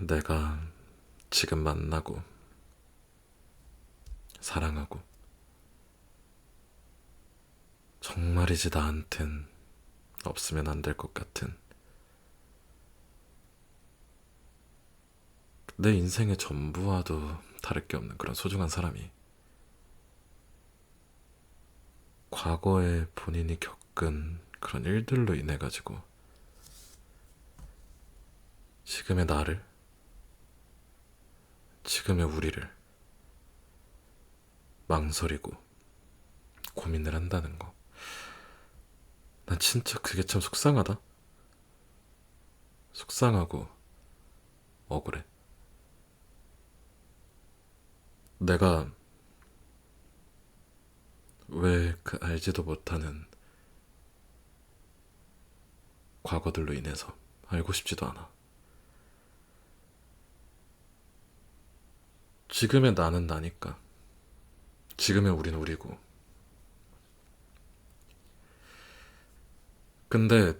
내가 지금 만나고 사랑하고 정말이지 나한텐 없으면 안 될 것 같은 내 인생의 전부와도 다를 게 없는 그런 소중한 사람이 과거에 본인이 겪은 그런 일들로 인해 가지고 지금의 나를 지금의 우리를 망설이고 고민을 한다는 거. 난 진짜 그게 참 속상하다. 속상하고 억울해. 내가 왜 그 알지도 못하는 과거들로 인해서 알고 싶지도 않아. 지금의 나는 나니까. 지금의 우린 우리고. 근데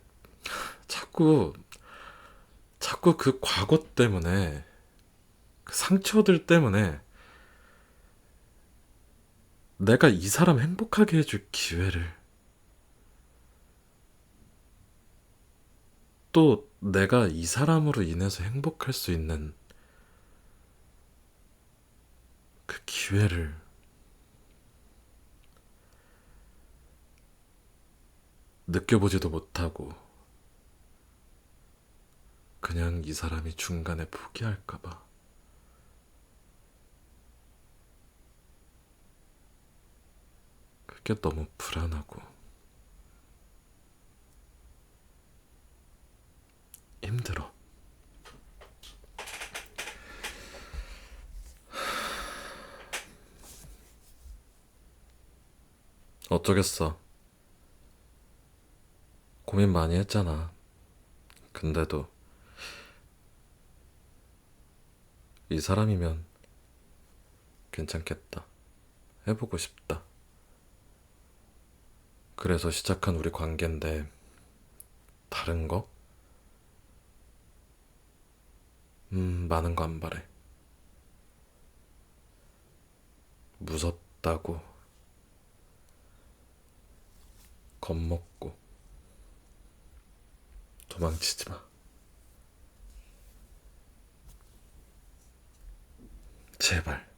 자꾸 자꾸 그 과거 때문에 그 상처들 때문에 내가 이 사람 행복하게 해줄 기회를 또 내가 이 사람으로 인해서 행복할 수 있는 그 기회를. 느껴보지도 못하고 그냥 이 사람이 중간에 포기할까봐. 그게 너무 불안하고. 힘들어. 어쩌겠어. 고민 많이 했잖아. 근데도 이 사람이면 괜찮겠다. 해보고 싶다. 그래서 시작한 우리 관계인데 다른 거? 음, 많은 거 안 바래. 무섭다고 겁먹고 도망치지 마. 제발.